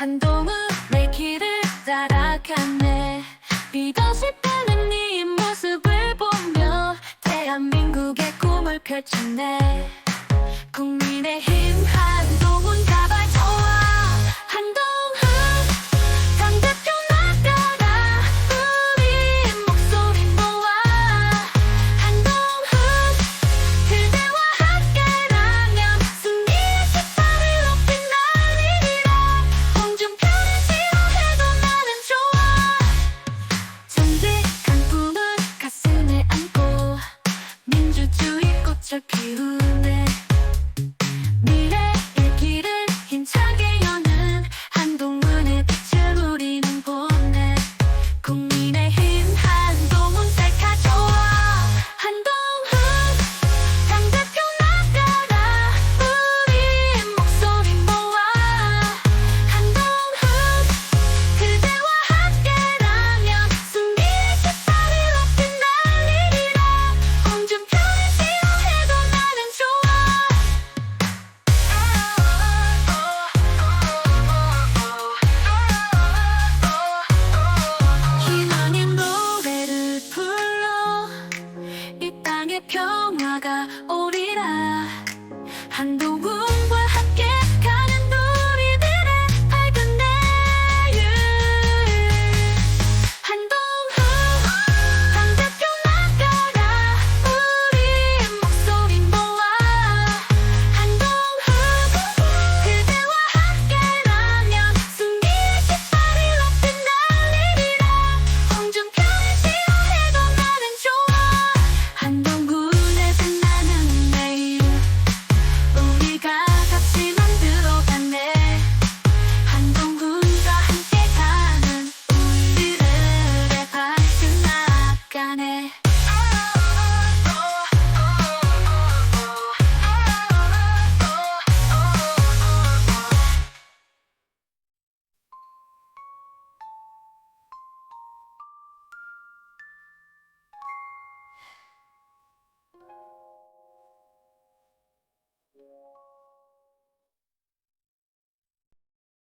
한동훈의 길을 따라가네. 믿어질 때는 네 모습을 보며 대한민국의 꿈을 펼쳤네. 국민의힘 하 피운